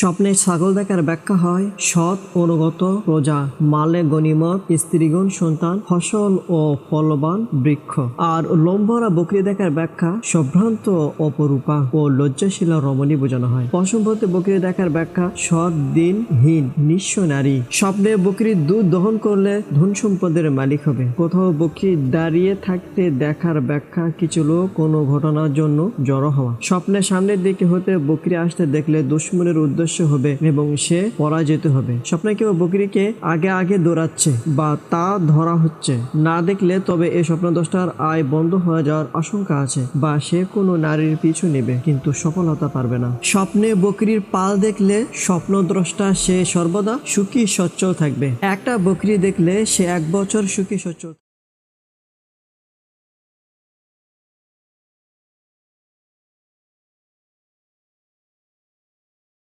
স্বপ্নে ছাগল দেখার ব্যাখ্যা হয়, সৎ, অনুগত, প্রজা, মালে গনিমত স্ত্রীগণ, সন্তান, ফসল ও ফলবান বৃক্ষ। আর লম্বরা বকরি দেখার ব্যাখ্যা সম্ভ্রান্ত, অপরূপা ও লজ্জাশীলা রমণী বোঝানো হয়। পশম বকরি দেখার ব্যাখ্যা সৎ দিনহীন নিঃস্ব নারী। স্বপ্নে বকরির দুধ দহন করলে ধন সম্পদের মালিক হবে। কোথাও বকরি দাঁড়িয়ে থাকতে দেখার ব্যাখ্যা কিছু লোক কোনো ঘটনার জন্য জড়ো হওয়া। স্বপ্নে সামনের দিকে হতে বকরি আসতে দেখলে দুশ্মনের উদ্দেশ্য হবে এবং সে পরাজিত হবে। স্বপ্নে কেউ বকরিকে আগে আগে দৌড়াচ্ছে বা তা ধরা হচ্ছে। না দেখলে তবে এই স্বপ্নদ্রষ্টার আয় বন্ধ হয়ে যাওয়ার আশঙ্কা আছে বা সে কোনো নারীর পিছু নেবে, কিন্তু সফলতা পারবে না। স্বপ্নে বকরির পাল দেখলে স্বপ্ন স্বপ্নদ্রষ্টা সে সর্বদা সুখী সচ্ছল থাকবে। একটা বকরি দেখলে সে এক বছর সুখী সচ্ছল